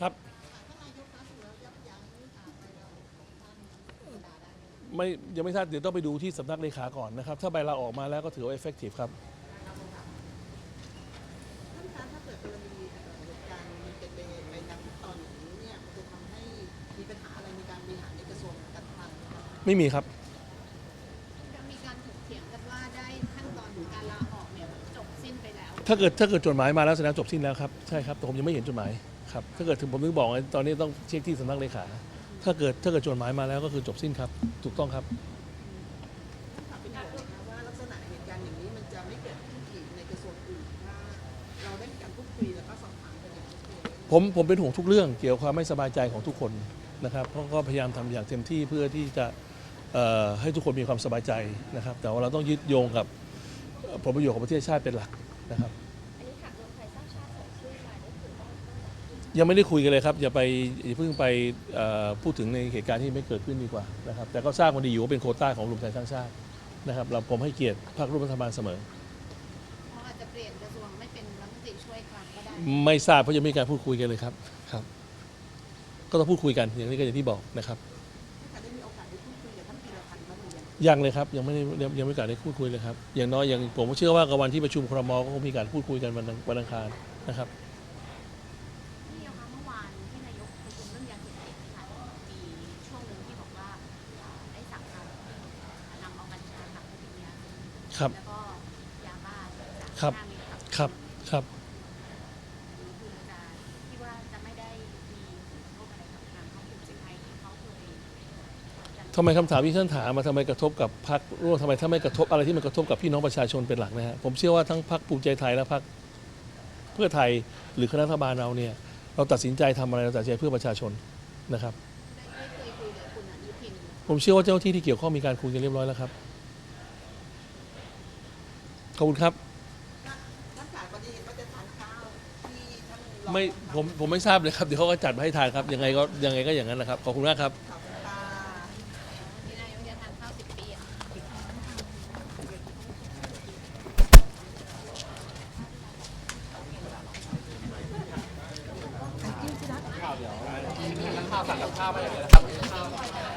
ครับ ไม่ยังไม่ทราบเดี๋ยวต้องไปดูที่สำนักเลขาก่อนนะครับ ถ้าใบลาออกมาแล้วก็ถือว่า effective ครับ ท่านคะถ้าเกิดกรณีอ่เหการเป็นไปในตอนนี้เนี่ยจะทำให้มีปัญหาอะไรในการบริหารในกระทรวงการคลังไม่มีครับ จะมีการถกเถียงกันว่าได้ขั้นตอนการลาออกเนี่ยจบสิ้นไปแล้ว ถ้าเกิดถ้าเกิดจดหมายมาแล้วแสดงจบสิ้นแล้วครับ ใช่ครับแต่ผมยังไม่เห็นจดหมาย ครับถ้าเกิดถึงผมถึงบอกไงตอนนี้ต้องเช็คที่สำนักเลขา ถ้าเกิดถ้าเกิดจดหมายมาแล้วก็คือจบสิ้นครับ ถูกต้องครับ ถามเป็นห่วงนะว่าลักษณะเหตุการณ์อย่างนี้มันจะไม่เกิดขึ้นอีกในกระทรวงอื่นถ้าเราได้มีการพูดคุยแล้วก็สอบถามกันอย่างชัดเจน ผมผมเป็นห่วงทุกเรื่องเกี่ยวกับความไม่สบายใจของทุกคนนะครับเพราะก็พยายามทำอย่างเต็มที่เพื่อที่จะเอ่อให้ทุกคนมีความสบายใจนะครับ แต่ว่าเราต้องยึดโยงกับเอ่อผลประโยชน์ของประเทศชาติเป็นหลักนะครับ ยังไม่ได้คุยกันเลยครับ อย่าไปอย่าเพิ่งไปเอ่อพูดถึงในเหตุการณ์ที่ไม่เกิดขึ้นดีกว่านะครับแต่ก็ทราบกันดีอยู่ว่าเป็นโควต้าของรวมไทยสร้างชาตินะครับเราผมให้เกียรติพรรคร่วมรัฐบาลเสมอเพราะอาจจะเปลี่ยนกระทรวงไม่เป็นรัฐมนตรีช่วยคลังก็ได้ไม่ทราบเพราะยังไม่มีการพูดคุยกันเลยครับครับ ก็ต้องพูดคุยกันอย่างนี้ก็อย่างที่บอกนะครับท่านคะได้มีโอกาสได้พูดคุยกับท่านพีรพันธ์บ้างหรือยังยังเลยครับยังไม่ได้ยังยังไม่มีโอกาสได้พูดคุยเลยครับอย่างน้อยยังผมเชื่อว่ากับวันที่ประชุมครมก็คงมีการพูดคุยกันวันอังวันอังคารนะครับ นี่นะคะเมื่อวานที่นายกประชุมเรื่องยาเสพติดค่ะมีช่วงหนึ่งที่บอกว่าเอ่อได้สั่งการให้นำเอากัญชาทำเป็นยาเสพติด ครับแล้วก็ยาบ้าจากครับห้าเมตรครับครับ คือจะที่ว่าจะไม่ได้มีผลกระทบอะไรกับทางครอบครัวเสียไทยที่เขาเคยจะทำไมคำถามที่ท่านถามมาทำไมกระทบกับพรรคร่วมทำไมถ้าไม่กระทบอะไรที่มันกระทบกับพี่น้องประชาชนเป็นหลักนะฮะผมเชื่อว่าทั้งพรรคภูมิใจไทยและพรรคเพื่อไทยหรือคณะรัฐบาลเราเนี่ย เราตัดสินใจทำอะไรเราตัดสินใจเพื่อประชาชนนะครับ ได้ได้เคยคุยกับคุณอนุทิน ผมเชื่อว่าเจ้าหน้าที่ที่เกี่ยวข้องมีการคุยกันเรียบร้อยแล้วครับ ขอบคุณครับท่านขาวันนี้เห็นว่าจะทานข้าวที่ท่านรองไม่ผมผมไม่ทราบเลยครับ เดี๋ยวเขาก็จัดมาให้ทานครับ ยังไงก็ยังไงก็อย่างนั้นนะครับ ขอบคุณมากครับขอบคุณค่ะที่นายกจะทานข้าวสิบปีอะข้าวสั่งกับข้าวมาอย่างเดียว